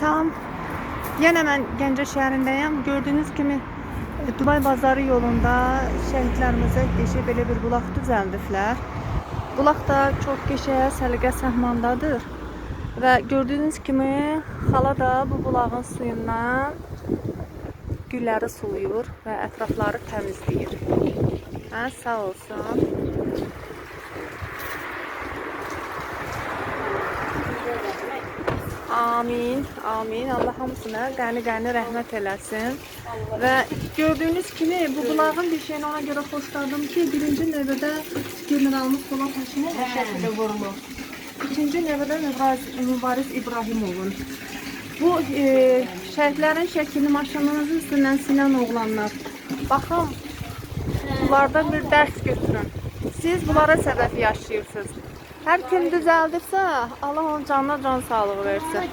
Salam. Yenə mən Gəncə şəhərindəyəm. Gördüyünüz kimi e, Dubay bazarı yolunda şəhidlərimizə qəşəng belə bir bulaq düzəldiblər. Bulaq da çox qəşəng səliqə səhmandadır. Və gördüyünüz kimi xala da bu bulağın suyundan gülləri sulayır və ətrafları təmizləyir. Hə, sağ olsun. Amin, amin. Allah hamısına qəni-qəni rəhmət eləsin. Və gördüyünüz kimi bu bulağın bir şeyini ona görə xoşladım ki, birinci növbədə generalımız Polat Həşimov bu şəkildə vurulur. İkinci növbədə Mübariz İbrahimovun. Bu e, şəhidlərin şəklini maşınınızın üstündən silən oğlanlar. Baxın, bunlardan bir dərs götürün. Siz bunlara səbəb yaşayırsınız. Hər kim düzəldirsə, Allah onun canına can sağlığı versin.